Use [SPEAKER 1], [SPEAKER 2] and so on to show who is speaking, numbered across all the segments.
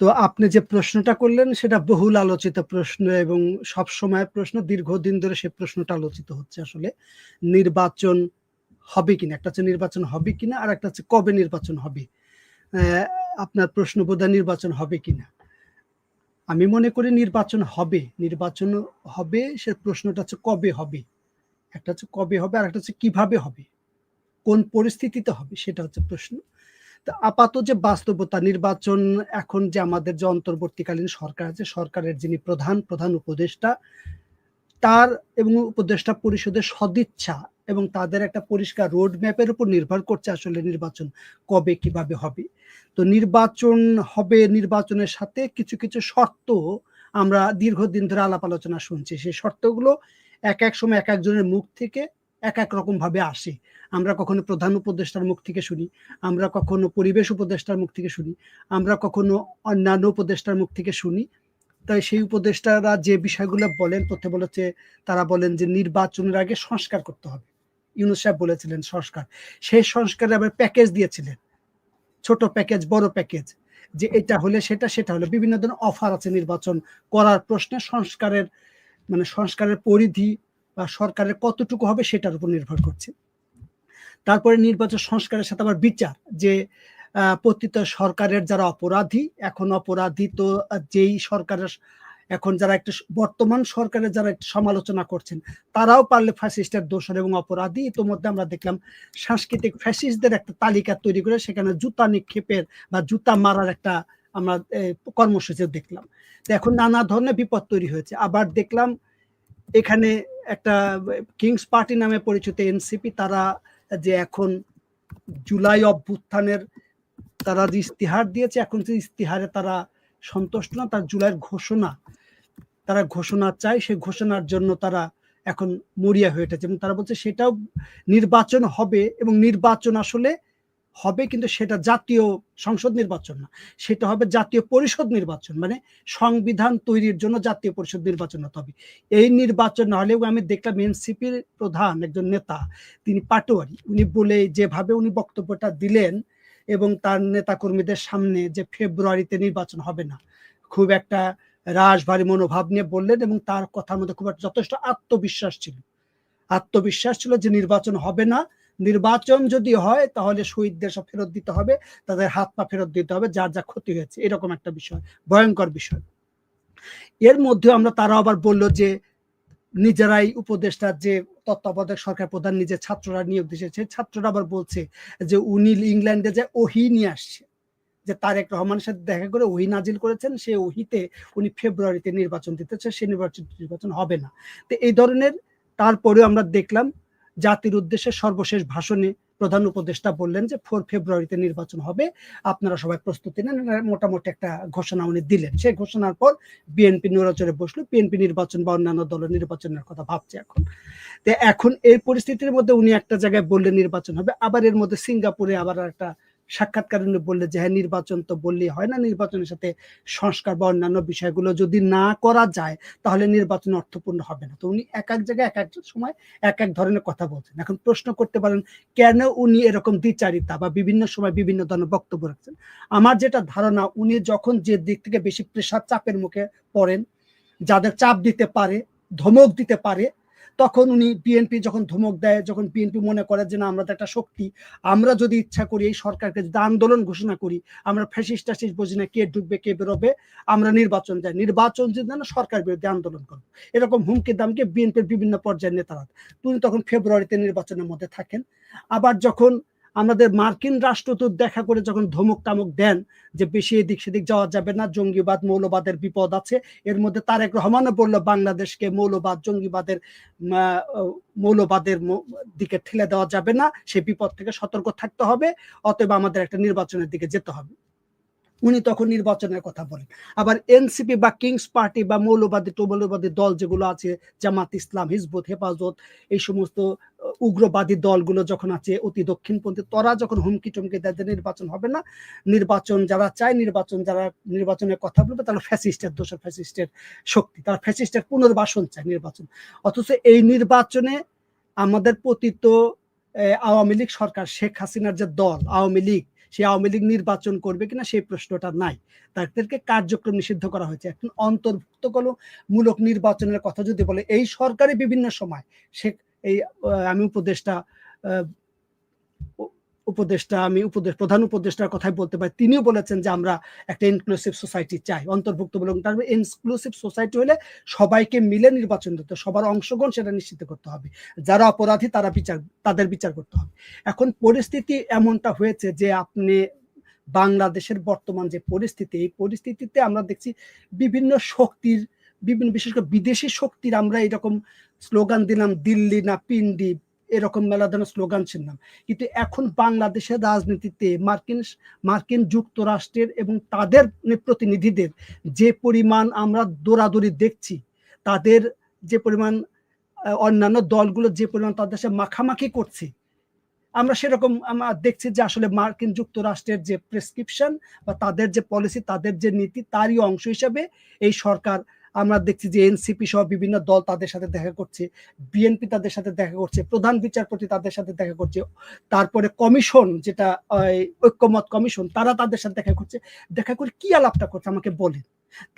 [SPEAKER 1] তো আপনি যে প্রশ্নটা করলেন, সেটা বহুল আলোচিত প্রশ্ন এবং সব সময়ের প্রশ্ন, দীর্ঘদিন ধরে সে প্রশ্নটা আলোচিত হচ্ছে আসলে। নির্বাচন হবে কিনা? একটা হচ্ছে নির্বাচন হবে কিনা? আর একটা হচ্ছে কবে নির্বাচন হবে? আপনার প্রশ্ন বোধহয় নির্বাচন হবে কিনা? আমি মনে করি নির্বাচন হবে। নির্বাচন হবে, সে প্রশ্নটা হচ্ছে কবে হবে? একটা হচ্ছে কবে হবে, আর একটা হচ্ছে কীভাবে হবে? কোন পরিস্থিতিতে হবে? সেটা হচ্ছে প্রশ্ন। তো আপাতত যে বাস্তবতা, নির্বাচন এখন যে আমাদের যে অন্তর্বর্তীকালীন সরকার আছে, সরকারের যিনি প্রধান প্রধান উপদেষ্টা, তার এবং উপদেষ্টা পরিষদের সদিচ্ছা এবং তাদের একটা পরিষ্কার রোড ম্যাপের উপর নির্ভর করছে আসলে নির্বাচন কবে কীভাবে হবে। তো নির্বাচন হবে নির্বাচনের সাথে কিছু কিছু শর্ত আমরা দীর্ঘদিন ধরে আলাপ আলোচনা শুনছি। সেই শর্তগুলো এক এক সময় এক একজনের মুখ থেকে এক এক রকম ভাবে আসে। আমরা কখনো প্রধান উপদেষ্টার মুখ থেকে শুনি, আমরা কখনো পরিবেশ উপদেষ্টার মুখ থেকে শুনি, আমরা কখনো অন্যান্য উপদেষ্টার মুখ থেকে শুনি। তাই সেই উপদেষ্টারা যে বিষয়গুলো বলেন, প্রথমে বলেছে তারা বলেন যে নির্বাচনের আগে সংস্কার করতে হবে। ইউনুস সাহেব বলেছিলেন সংস্কার। সেই সংস্কারে আবার প্যাকেজ দিয়েছিলেন। ছোট প্যাকেজ বড় প্যাকেজ যে এটা হলে সেটা সেটা হলে বিভিন্ন ধরনের অফার আছে নির্বাচন করার প্রশ্নে সংস্কারের মানে সংস্কারের পরিধি বা সরকারের কতটুকু হবে সেটার উপর নির্ভর করছে। তারপরে নির্বাচন সংস্কারের সাথে আবার বিচার যে পতিত সরকারের যারা অপরাধী, এখন অপরাধী তো যেই সরকারের, এখন যারা একটা বর্তমান সরকারের যারা একটু সমালোচনা করছেন, তারাও পারলে ফ্যাসিস্টের দোষর এবং অপরাধী। ইতোমধ্যে আমরা দেখলাম সাংস্কৃতিক ফ্যাসিস্টদের একটা তালিকা তৈরি করে সেখানে জুতা নিক্ষেপের বা জুতা মারার একটা আমরা কর্মসূচি দেখলাম। এখন নানা ধরনের বিপদ তৈরি হয়েছে। আবার দেখলাম এখানে একটা, কিংস পার্টি নামে পরিচিত এনসিপি, তারা যে এখন জুলাই অভ্যুত্থানের তারা যে ইস্তিহার দিয়েছে, এখন যে ইস্তিহারে তারা সন্তুষ্ট না, তার জুলাইয়ের ঘোষণা, তারা ঘোষণা চায়, সেই ঘোষণার জন্য তারা এখন মরিয়া হয়ে উঠেছে এবং তারা বলছে সেটাও নির্বাচন হবে এবং নির্বাচন আসলে হবে কিন্তু সেটা জাতীয় সংসদ নির্বাচন না। সেটা হবে জাতীয় পরিষদ নির্বাচন। মানে সংবিধান তৈরির জন্য জাতীয় পরিষদ নির্বাচন হতে হবে। এই নির্বাচন না হলেও আমি দেখলাম এনসিপির প্রধান একজন নেতা, তিনি পাটোয়ারি। উনি বলে যেভাবে উনি বক্তব্যটা দিলেন এবং তার নেতাকর্মীদের সামনে যে ফেব্রুয়ারিতে নির্বাচন হবে না, খুব একটা রাশভারী মনোভাব নিয়ে বললেন এবং তার কথার মধ্যে খুব একটা যথেষ্ট আত্মবিশ্বাস ছিল। আত্মবিশ্বাস ছিল যে নির্বাচন হবে না। নির্বাচন যদি হয়, তাহলে শহীদদের সব ফেরত দিতে হবে, তাদের হাত পা ফেরত দিতে হবে, যার যা ক্ষতি হয়েছে, এরকম একটা বিষয়, ভয়ঙ্কর বিষয়। এর মধ্যে আমরা তারা আবার বলল যে, নিজেরাই উপদেষ্টার যে তত্ত্বাবধায়ক সরকার প্রধান, নিজের ছাত্ররা নিয়োগ দিয়েছে ছাত্ররা আবার বলছে যে, উনি ইংল্যান্ডে যে ওহি নিয়ে আসছে, যে তারেক রহমানের সাথে দেখা করে ওহি নাজিল করেছেন, সে ওহিতে উনি ফেব্রুয়ারিতে নির্বাচন দিতেছে সে নির্বাচন নির্বাচন হবে না। তো এই ধরনের, তারপরেও আমরা দেখলাম জাতির উদ্দেশ্যে সর্বশেষ ভাষণে প্রধান উপদেষ্টা বললেন যে, ফোর ফেব্রুয়ারিতে নির্বাচন হবে। আপনারা সবাই প্রস্তুতি নেন। মোটামুটি একটা ঘোষণা উনি দিলেন। সেই ঘোষণার পর বিএনপি নড়াচড়ে বসল। বিএনপি নির্বাচন বা অন্যান্য দলের নির্বাচনের কথা ভাবছে এখন। তো এখন এই পরিস্থিতির মধ্যে উনি একটা জায়গায় বললেন নির্বাচন হবে। আবার এর মধ্যে সিঙ্গাপুরে আবার একটা সাক্ষাৎকার বললে যে হ্যাঁ নির্বাচন তো বললেই হয় না নির্বাচনের সাথে সংস্কার বা অন্যান্য বিষয়গুলো যদি না করা যায়, তাহলে নির্বাচন অর্থপূর্ণ হবে না। তো উনি এক এক জায়গায় এক এক সময় এক এক ধরনের কথা বলছেন। এখন প্রশ্ন করতে পারেন, কেন উনি এরকম দ্বিচারিতা বা বিভিন্ন সময় বিভিন্ন ধরনের বক্তব্য রাখছেন? আমার যেটা ধারণা, উনি যখন যে দিক থেকে বেশি প্রেশার চাপের মুখে পড়েন, যাদের চাপ দিতে পারে, ধমক দিতে পারে তখন উনি বিএনপি যখন ধমক দেয়, যখন বিএনপি মনে করে যে না, আমরা তো একটা শক্তি, আমরা যদি ইচ্ছা করি এই সরকারকে যদি আন্দোলন ঘোষণা করি, আমরা ফ্যাসিস টাসিস বুঝি না কে ঢুকবে কে বেরোবে, আমরা নির্বাচন যাই নির্বাচন যদি না, সরকার বিরুদ্ধে আন্দোলন করব এরকম হুমকি দামকে বিএনপির বিভিন্ন পর্যায়ের নেতারা। উনি তখন ফেব্রুয়ারিতে নির্বাচনের মধ্যে থাকেন। আবার যখন আমাদের মার্কিন রাষ্ট্রদূত দেখা করে যখন ধমক টামক দেন যে বেশি এদিক সেদিক যাওয়া যাবে না, জঙ্গিবাদ, মৌলবাদের বিপদ আছে। এর মধ্যে তারেক রহমানও বলল, বাংলাদেশকে মৌলবাদ, জঙ্গিবাদের মৌলবাদের দিকে ঠেলে দেওয়া যাবে না। সে বিপদ থেকে সতর্ক থাকতে হবে, অতএব আমাদের একটা নির্বাচনের দিকে যেতে হবে। উনি তখন নির্বাচনের কথা বলেন। আবার এনসিপি বা কিংস পার্টি বা মৌলবাদী মৌলবাদী দল যেগুলো আছে, জামাত ইসলাম, হিজবুত, হেফাজত, এই সমস্ত উগ্রবাদী দলগুলো যখন আছে অতি দক্ষিণপন্থী, তারা যখন হুমকি টুমকি দেয় যে নির্বাচন হবে না, নির্বাচন যারা চায়, নির্বাচন যারা নির্বাচনের কথা বলবে, তারা ফ্যাসিস্টের দোষের ফ্যাসিস্টের শক্তি, তারা ফ্যাসিস্টের পুনর্বাসন চায় নির্বাচন। অথচ এই নির্বাচনে আমাদের পতিত আওয়ামী লীগ সরকার, শেখ হাসিনার যে দল, আওয়ামী লীগ সে আওয়ামী লীগ নির্বাচন করবে কিনা সেই প্রশ্নটা নাই। তাদেরকে কার্যক্রম নিষিদ্ধ করা হয়েছে। এখন অন্তর্ভুক্ত মূলক নির্বাচনের কথা যদি বলে, এই সরকারি বিভিন্ন সময় সে এই আমি উপদেষ্টা উপদেষ্টা, আমি উপদেশ প্রধান উপদেষ্টার কথাই বলতে পারি। তিনিও বলেছেন যে আমরা একটা ইনক্লুসিভ সোসাইটি চাই, অন্তর্ভুক্ত বলে। তার ইনক্লুসিভ সোসাইটি হলে সবাইকে মিলে নির্বাচন দিতে সবার অংশগ্রহণ সেটা নিশ্চিত করতে হবে। যারা অপরাধী তারা বিচার, তাদের বিচার করতে হবে। এখন পরিস্থিতি এমনটা হয়েছে যে আপনি বাংলাদেশের বর্তমান যে পরিস্থিতি, এই পরিস্থিতিতে আমরা দেখছি বিভিন্ন শক্তির, বিভিন্ন, বিশেষ করে বিদেশি শক্তির আমরা এরকম স্লোগান দিলাম, দিল্লি না পিন্ডি এরকম মেলা ধরনের স্লোগান ছিলাম কিন্তু এখন বাংলাদেশের রাজনীতিতে মার্কিন মার্কিন যুক্তরাষ্ট্রের এবং তাদের প্রতিনিধিদের যে পরিমাণ আমরা দৌড়াদৌড়ি দেখছি, তাদের যে পরিমাণ অন্যান্য দলগুলো যে পরিমাণ তাদের সাথে মাখামাখি করছে, আমরা সেরকম আমরা দেখছি যে আসলে মার্কিন যুক্তরাষ্ট্রের যে প্রেসক্রিপশন বা তাদের যে পলিসি, তাদের যে নীতি, তারই অংশ হিসাবে এই সরকার আমরা দেখছি যে এনসিপি সহ বিভিন্ন দল তাদের সাথে দেখা করছে, বিএনপি তাদের সাথে দেখা করছে, প্রধান বিচারপতি তাদের সাথে দেখা করছে, তারপরে কমিশন যেটা ঐক্যমত কমিশন, তারা তাদের সাথে দেখা করছে। দেখা করে কি আলাপটা করছে আমাকে বলেন।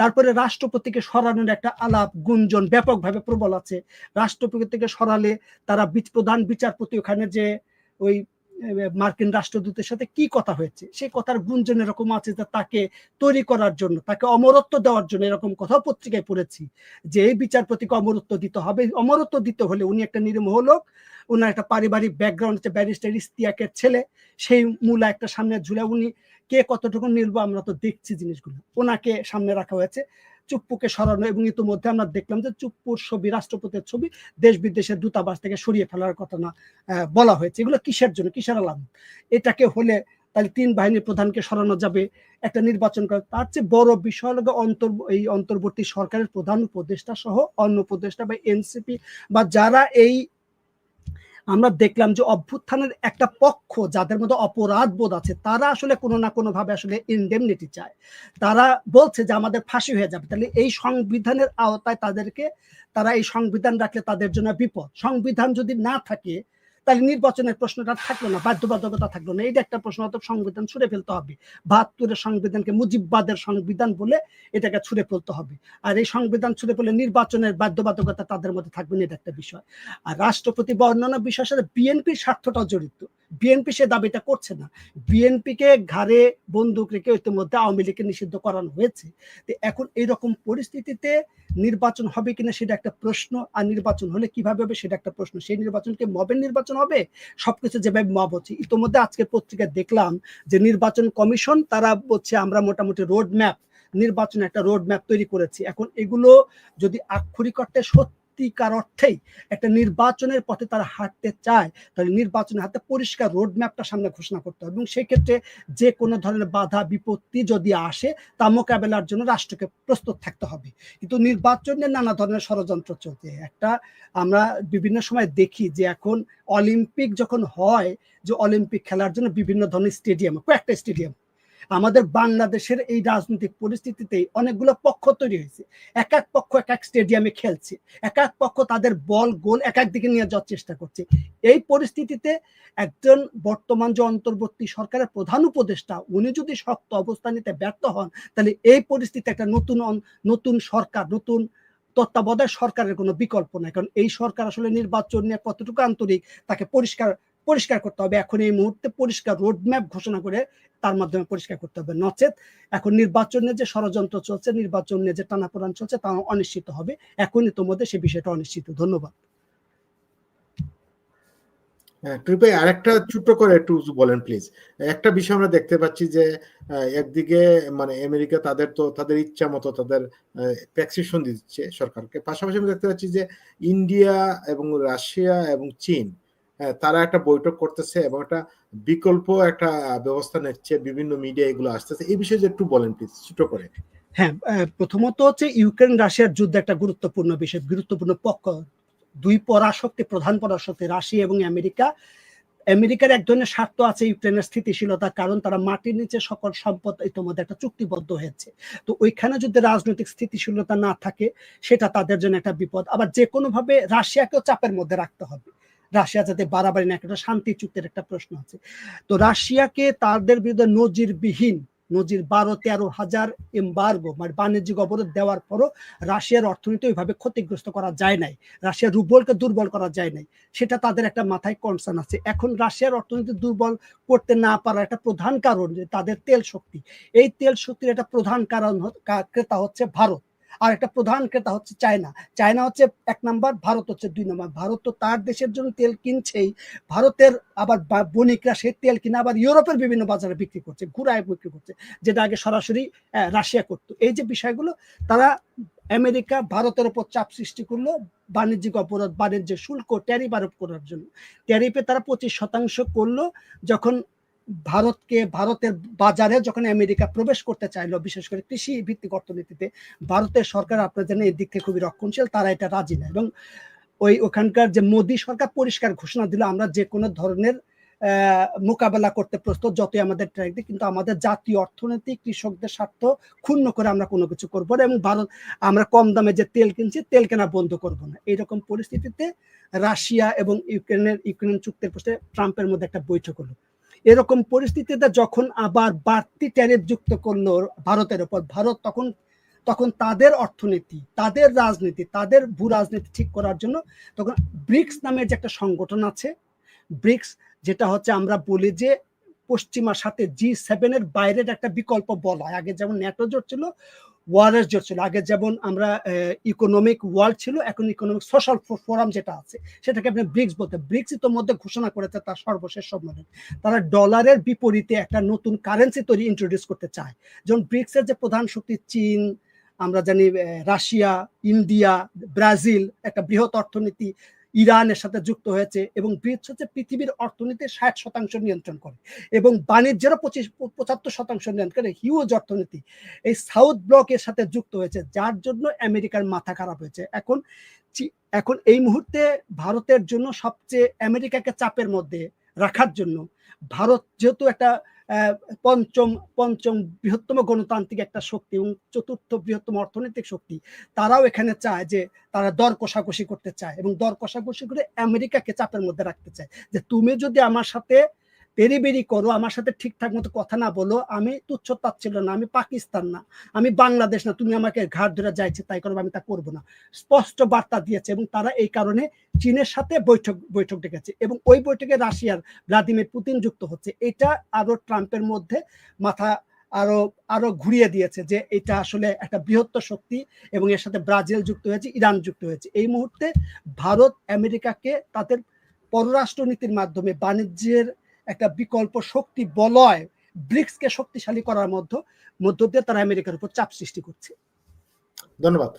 [SPEAKER 1] তারপরে রাষ্ট্রপতিকে সরানোর একটা আলাপ, গুঞ্জন ব্যাপকভাবে প্রবল আছে। রাষ্ট্রপতিকে সরালে তারা প্রধান বিচারপতি ওখানে যে ওই মার্কিন রাষ্ট্রদূতের সাথে কি কথা হয়েছে? সেই কথার গুঞ্জন এরকম আছে যে তাকে তৈরি করার জন্য, তাকে অমরত্ব দেওয়ার জন্য এরকম কথা পত্রিকায় পড়েছি যে এই বিচারপতিকে অমরত্ব দিতে হবে। অমরত্ব দিতে হলে উনি একটা নির্মোহ লোক ওনার একটা পারিবারিক ব্যাকগ্রাউন্ড হচ্ছে ব্যারিস্টার ইস্তিয়াকের ছেলে, সেই মূলা একটা সামনে ঝুলে উনি কে কতটুকু নির্ব আমরা তো দেখছি জিনিসগুলো। ওনাকে সামনে রাখা হয়েছে। চুপ্পুকে সরানো এবং ইতিমধ্যে আমরা দেখলাম যে চুপ্পুর ছবি, রাষ্ট্রপতির ছবি দেশ বিদেশের দূতাবাস থেকে সরিয়ে ফেলার কথা না বলা হয়েছে। এগুলো কিসের জন্য? কিসের আলাম? এটাকে হলে তাহলে তিন বাহিনীর প্রধানকে সরানো যাবে, একটা নির্বাচন করা। তার চেয়ে বড় বিষয় হলো অন্তর, এই অন্তর্বর্তী সরকারের প্রধান উপদেষ্টা সহ অন্য উপদেষ্টা বা এনসিপি বা যারা এই আমরা দেখলাম যে অভ্যুত্থানের একটা পক্ষ যাদের মধ্যে অপরাধ বোধ আছে, তারা আসলে কোনো না কোনো ভাবে আসলে ইনডেমনিটি চায়। তারা বলছে যে আমাদের ফাঁসি হয়ে যাবে। তাহলে এই সংবিধানের আওতায় তাদেরকে, তারা এই সংবিধান রাখলে তাদের জন্য বিপদ। সংবিধান যদি না থাকে তাহলে নির্বাচনের প্রশ্নটা থাকল না, বাধ্যবাধকতা থাকল না। এটা একটা প্রশ্ন অত সংবিধান ছুড়ে ফেলতে হবে। বাহাত্তরের সংবিধানকে মুজিববাদের সংবিধান বলে এটাকে ছুড়ে ফেলতে হবে। আর এই সংবিধান ছুড়ে ফেলে নির্বাচনের বাধ্যবাধকতা তাদের মধ্যে থাকবে না, এটা একটা বিষয়। আর রাষ্ট্রপতি বর্ণনা বিষয়ের সাথে বিএনপির স্বার্থটাও জড়িত। বিএনপি সে দাবিটা করছে না। বিএনপিকে ঘাড়ে বন্দুক রেখে ইতিমধ্যে আওয়ামী লীগকে নিষিদ্ধ করানো হয়েছে। তো এখন এইরকম পরিস্থিতিতে নির্বাচন হবে কিনা সেটা একটা প্রশ্ন, আর নির্বাচন হলে কীভাবে হবে সেটা একটা প্রশ্ন। সেই নির্বাচনকে মবের নির্বাচন হবে? সবকিছু যেভাবে মব হচ্ছে। ইতিমধ্যে আজকের পত্রিকায় দেখলাম যে নির্বাচন কমিশন, তারা বলছে আমরা মোটামুটি রোড ম্যাপ নির্বাচন একটা রোড ম্যাপ তৈরি করেছি। এখন এগুলো যদি আক্ষরিক অর্থে সত্যিকার অর্থেই একটা নির্বাচনের পথে তারা হাঁটতে চায়, তাহলে নির্বাচনের হাতে পরিষ্কার রোড ম্যাপটা সামনে ঘোষণা করতে হবে এবং সেই ক্ষেত্রে যে কোনো ধরনের বাধা বিপত্তি যদি আসে, তা মোকাবেলার জন্য রাষ্ট্রকে প্রস্তুত থাকতে হবে। কিন্তু নির্বাচনে নানা ধরনের ষড়যন্ত্র চলছে। একটা আমরা বিভিন্ন সময় দেখি যে এখন অলিম্পিক যখন হয়, যে অলিম্পিক খেলার জন্য বিভিন্ন ধরনের স্টেডিয়াম, কয়েকটা স্টেডিয়াম আমাদের বাংলাদেশের এই রাজনৈতিক পরিস্থিতিতে অনেকগুলো পক্ষ তৈরি হয়েছে। এক এক পক্ষ, এক এক স্টেডিয়ামে খেলছে। এক এক পক্ষ তাদের বল, গোল এক এক দিকে নিয়ে যাওয়ার চেষ্টা করছে। এই পরিস্থিতিতে একজন বর্তমান যে অন্তর্বর্তী সরকারের প্রধান উপদেষ্টা, উনি যদি শক্ত অবস্থান নিতে ব্যর্থ হন, তাহলে এই পরিস্থিতি একটা নতুন নতুন সরকার, নতুন তত্ত্বাবধায়ক সরকারের কোনো বিকল্প নাই। কারণ এই সরকার আসলে নির্বাচন নিয়ে কতটুকু আন্তরিক, তাকে পরিষ্কার পরিষ্কার করতে হবে। এখন এই মুহূর্তে পরিষ্কার রোডম্যাপ ঘোষণা করে তার মাধ্যমে পরিষ্কার করতে হবে। নচেত এখন নির্বাচনের যে ষড়যন্ত্র চলছে, নির্বাচন নিয়ে যে টানাপোড়ান চলছে, তা অনিশ্চিত হবে। এখনই তোমাদের সে বিষয়টা অনিশ্চিত। ধন্যবাদ।
[SPEAKER 2] হ্যাঁ টুপে আরেকটা ছোট্ট করে একটু বলেন প্লিজ একটা বিষয় আমরা দেখতে পাচ্ছি যে একদিকে মানে আমেরিকা তাদের তো, তাদের ইচ্ছা মতো তাদের প্যাক্সিশন দিচ্ছে সরকারকে। পাশাপাশি আমি দেখতে পাচ্ছি যে ইন্ডিয়া এবং রাশিয়া এবং চীন তারা একটা বৈঠক করতেছে এবং একটা বিকল্প একটা ব্যবস্থা নিচ্ছে, বিভিন্ন মিডিয়া এগুলো আসতেছে। এই বিষয়ে একটু বলেন প্লিজ ছোট করে।
[SPEAKER 1] হ্যাঁ প্রথমত হচ্ছে ইউক্রেন রাশিয়ার যুদ্ধ একটা গুরুত্বপূর্ণ বিষয়, গুরুত্বপূর্ণ পক্ষ। দুই পরাশক্তি, প্রধান পরাশক্তি, রাশিয়া এবং আমেরিকা। আমেরিকার এক ধরনের স্বার্থ আছে ইউক্রেনের স্থিতিশীলতা কারণ, তারা মাটির নিচে সকল সম্পদ ইতিমধ্যে একটা চুক্তিবদ্ধ হয়েছে। তো ওইখানে যদি রাজনৈতিক স্থিতিশীলতা না থাকে, সেটা তাদের জন্য একটা বিপদ। আবার যে কোনো ভাবে রাশিয়াকেও চাপের মধ্যে রাখতে হবে। রাশিয়া যাতে বাড়াবাড়ি না একটা শান্তি চুক্তির একটা প্রশ্ন আছে। তো রাশিয়াকে তাদের বিরুদ্ধে নজিরবিহীন, নজির বারো, তেরো হাজার এম্বার্গো মানে বাণিজ্যিক অবরোধ দেওয়ার পরও রাশিয়ার অর্থনীতি ওইভাবে ক্ষতিগ্রস্ত করা যায় নাই। রাশিয়ার রুবলকে দুর্বল করা যায় নাই। সেটা তাদের একটা মাথায় কনসার্ন আছে। এখন রাশিয়ার অর্থনীতি দুর্বল করতে না পারার একটা প্রধান কারণ যে তাদের তেল শক্তি। এই তেল শক্তির একটা প্রধান কারণ ক্রেতা হচ্ছে ভারত। আর একটা প্রধান ক্রেতা হচ্ছে চায়না। চায়না হচ্ছে এক নাম্বার, ভারত হচ্ছে দুই নাম্বার। ভারত তো তার দেশের জন্য তেল কিনছেই। ভারতের আবার বণিকরা সেই তেল কিনে আবার ইউরোপের বিভিন্ন বাজারে বিক্রি করছে, ঘুরায় বিক্রি করছে, যেটা আগে সরাসরি রাশিয়া করতো। এই যে বিষয়গুলো, তারা আমেরিকা ভারতের উপর চাপ সৃষ্টি করল বাণিজ্যিক অপরাধ বাণিজ্য শুল্ক ট্যারিফ আরোপ করার জন্য। ট্যারিফে তারা পঁচিশ শতাংশ করল যখন ভারতকে, ভারতের বাজারে যখন আমেরিকা প্রবেশ করতে চাইলো, বিশেষ করে কৃষি ভিত্তিক অর্থনীতিতে, ভারতের সরকার আপনার জানেন এই দিক থেকে খুবই রক্ষণশীল, তারা এটা রাজি না। এবং ওই ওখানকার যে মোদী সরকার পরিষ্কার ঘোষণা দিল, আমরা যে কোনো ধরনের মোকাবেলা করতে প্রস্তুত, যতই আমাদের ট্র্যাক দিই কিন্তু আমাদের জাতীয় অর্থনীতি, কৃষকদের স্বার্থ ক্ষুণ্ণ করে আমরা কোনো কিছু করব না এবং ভারত, আমরা কম দামে যে তেল কিনছি, তেল কেনা বন্ধ করব না। এইরকম পরিস্থিতিতে রাশিয়া এবং ইউক্রেনের ইউক্রেন চুক্তির প্রশ্নে ট্রাম্পের মধ্যে একটা বৈঠক হলো। এরকম পরিস্থিতিতে যখন আবার বাড়তি ট্যারিফ যুক্ত করল ভারতের উপর ভারত তখন তখন তাদের অর্থনীতি, তাদের রাজনীতি, তাদের ভূ রাজনীতি ঠিক করার জন্য তখন ব্রিক্স নামের যে একটা সংগঠন আছে, ব্রিক্স যেটা হচ্ছে আমরা বলি যে পশ্চিমার সাথে জি সেভেনের বাইরের একটা বিকল্প বলা আগে যেমন ন্যাটো জোট ছিল ওয়ারের জোর ছিল। আগে যেমন আমরা ইকোনমিক ওয়ার্ল্ড ছিল, এখন ইকোনমিক সোশ্যাল ফোরাম যেটা আছে, সেটাকে আপনি ব্রিক্স বলতে ব্রিক্স ইতোমধ্যে ঘোষণা করেছে তার সর্বশেষ সম্মেলন। তারা ডলারের বিপরীতে একটা নতুন কারেন্সি তৈরি ইন্ট্রোডিউস করতে চায়। যেমন ব্রিক্সের যে প্রধান শক্তি চীন, আমরা জানি রাশিয়া, ইন্ডিয়া, ব্রাজিল, একটা বৃহৎ অর্থনীতি ইরানের সাথে যুক্ত হয়েছে এবং ব্রিক্স হচ্ছে পৃথিবীর অর্থনীতির ষাট শতাংশ নিয়ন্ত্রণ করে এবং বাণিজ্যেরও পঁচিশ, পঁচাত্তর শতাংশ নিয়ন্ত্রণ করে হিউজ অর্থনীতি। এই সাউথ ব্লকের সাথে যুক্ত হয়েছে, যার জন্য আমেরিকার মাথা খারাপ হয়েছে। এখন এখন এই মুহূর্তে ভারতের জন্য সবচেয়ে আমেরিকাকে চাপের মধ্যে রাখার জন্য ভারত যেহেতু একটা পঞ্চম পঞ্চম বৃহত্তম গণতান্ত্রিক একটা শক্তি এবং চতুর্থ বৃহত্তম অর্থনৈতিক শক্তি। তারাও এখানে চায় যে তারা দর কষাকষি করতে চায় এবং দর কষাকষি করে আমেরিকাকে চাপের মধ্যে রাখতে চায়। যে তুমি যদি আমার সাথে পেরিবেরি করো, আমার সাথে ঠিকঠাক মতো কথা না বলো, আমি তুচ্ছ তাচ্ছিল না, আমি পাকিস্তান না, আমি বাংলাদেশ না, তুমি আমাকে ঘাট ধরে যাইছে তাই করব আমি তা করব না। স্পষ্ট বার্তা দিয়েছে এবং তারা এই কারণে চীনের সাথে বৈঠক বৈঠক ডেকেছে এবং ওই বৈঠকে রাশিয়ার ভ্লাদিমির পুতিন যুক্ত হচ্ছে। এটা আরও ট্রাম্পের মধ্যে মাথা আরও আরও ঘুরিয়ে দিয়েছে যে এটা আসলে একটা বৃহত্তর শক্তি এবং এর সাথে ব্রাজিল যুক্ত হয়েছে, ইরান যুক্ত হয়েছে। এই মুহূর্তে ভারত আমেরিকাকে তাদের পররাষ্ট্রনীতির মাধ্যমে বাণিজ্যের একটা বিকল্প শক্তি বলয়, ব্রিক্সকে শক্তিশালী করার মধ্য মধ্য দিয়ে তারা আমেরিকার উপর চাপ সৃষ্টি করছে।
[SPEAKER 2] ধন্যবাদ।